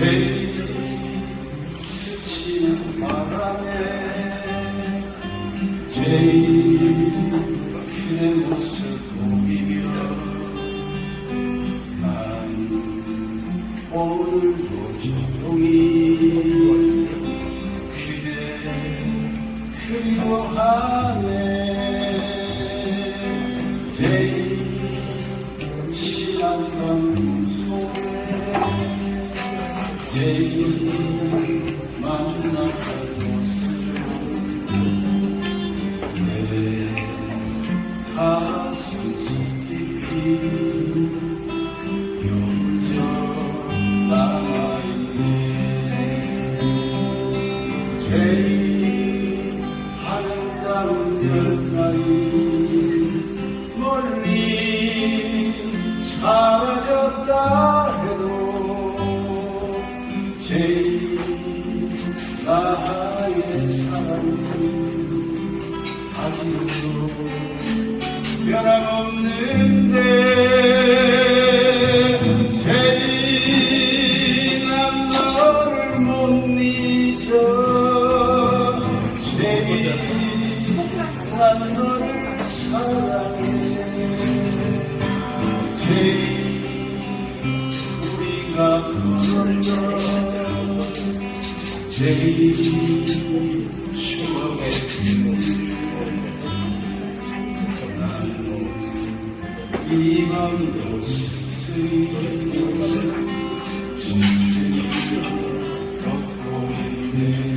take 없다 해도 제일 나의 삶이 아직도 변함없는데 Amen.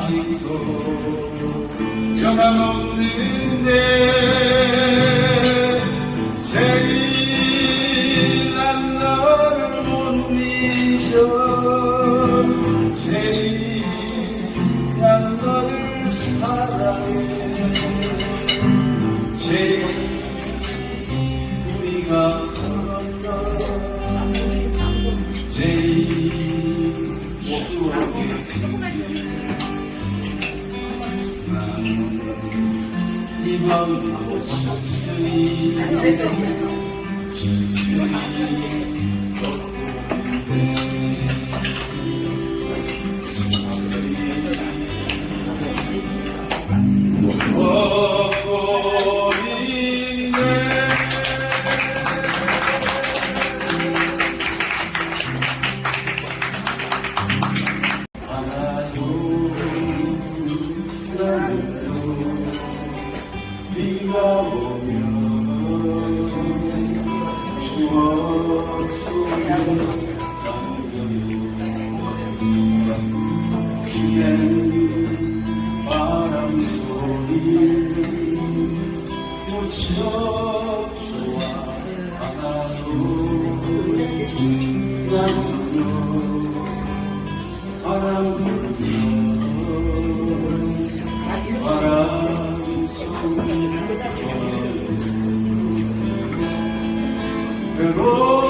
아직도 변함 없는데 제일 난 너를 못 잊어. 희망하고 싶으니 주님의 덕분에 Oh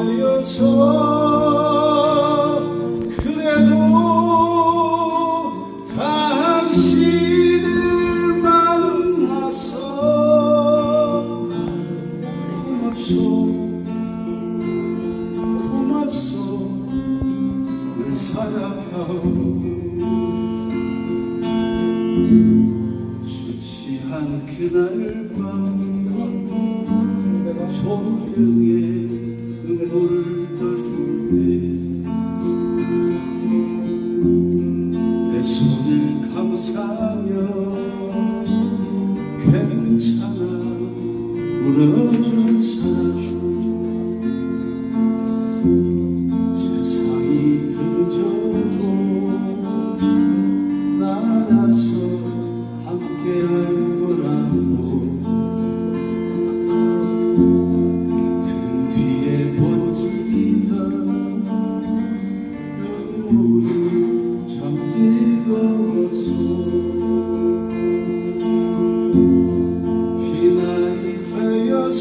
보여줘 그래도 당신을 만나서 고맙소. 고맙소. 늘 사랑하고 수치한 그날 밤 음. 소등에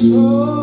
Oh.